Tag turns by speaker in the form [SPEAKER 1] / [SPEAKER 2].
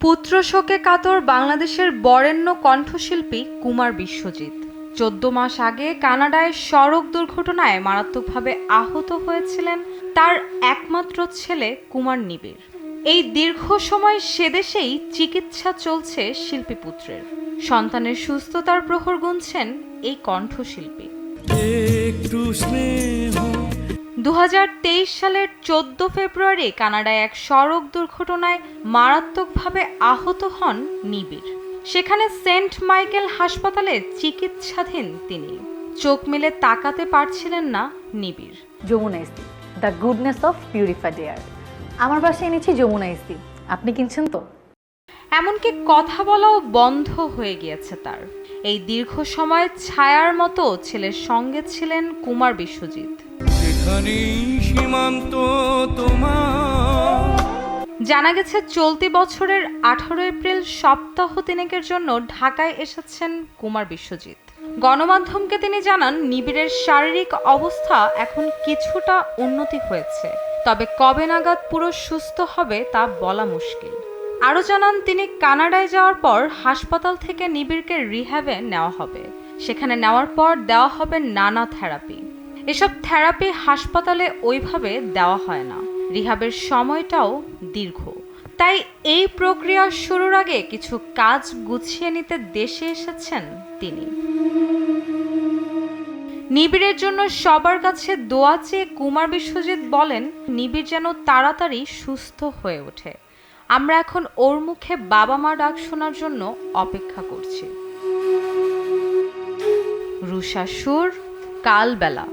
[SPEAKER 1] পুত্র শোকে কাতর বাংলাদেশের বরেণ্য কণ্ঠশিল্পী কুমার বিশ্বজিৎ। চোদ্দ মাস আগে কানাডায় সড়ক দুর্ঘটনায় মারাত্মকভাবে আহত হয়েছিলেন তার একমাত্র ছেলে কুমার নিবিড়। এই দীর্ঘ সময় সেদেশেই চিকিৎসা চলছে শিল্পী পুত্রের। সন্তানের সুস্থতার প্রহর গুনছেন এই কণ্ঠশিল্পী।
[SPEAKER 2] একটু স্নেহ
[SPEAKER 1] দু হাজার তেইশ সালের চোদ্দ ফেব্রুয়ারি কানাডায় এক সড়ক দুর্ঘটনায় মারাত্মকভাবে আহত হন নিবিড়। সেখানে সেন্ট মাইকেল হাসপাতালে চিকিৎসাধীন তিনি। চোখ মেলে তাকাতে পারছিলেন না নিবিড়।
[SPEAKER 3] Jamuna is the goodness of purified air. আমার বাসায় এনেছি যমুনা ইসি আপনি কিনছেন তো?
[SPEAKER 1] এমনকি কথা বলাও বন্ধ হয়ে গিয়েছে তার। এই দীর্ঘ সময় ছায়ার মতো ছেলের সঙ্গে ছিলেন কুমার বিশ্বজিৎ।
[SPEAKER 2] তোমার।
[SPEAKER 1] জানা গেছে, চলতি বছরের আঠারো এপ্রিল সপ্তাহ তিনেকের জন্য ঢাকায় এসেছেন কুমার বিশ্বজিৎ। গণমাধ্যমকে তিনি জানান, নিবিড়ের শারীরিক অবস্থা এখন কিছুটা উন্নতি হয়েছে। তবে কবে নাগাদ পুরো সুস্থ হবে তা বলা মুশকিল। আরও জানান, তিনি কানাডায় যাওয়ার পর হাসপাতাল থেকে নিবিড়কে রিহ্যাবে নেওয়া হবে। সেখানে নেওয়ার পর দেওয়া হবে নানা থেরাপি। এসব থেরাপি হাসপাতালে ওইভাবে দেওয়া হয় না। রিহাবের সময়টাও দীর্ঘ। তাই এই প্রক্রিয়া শুরুর আগে কিছু কাজ গুছিয়ে নিতে দেশে এসেছেন তিনি। নিবিড়ের জন্য সবার কাছে দোয়া চেয়ে কুমার বিশ্বজিৎ বলেন, নিবিড় যেন তাড়াতাড়ি সুস্থ হয়ে ওঠে। আমরা এখন ওর মুখে বাবা মা ডাক শোনার জন্য অপেক্ষা করছি। রুষা সুর, কালবেলা।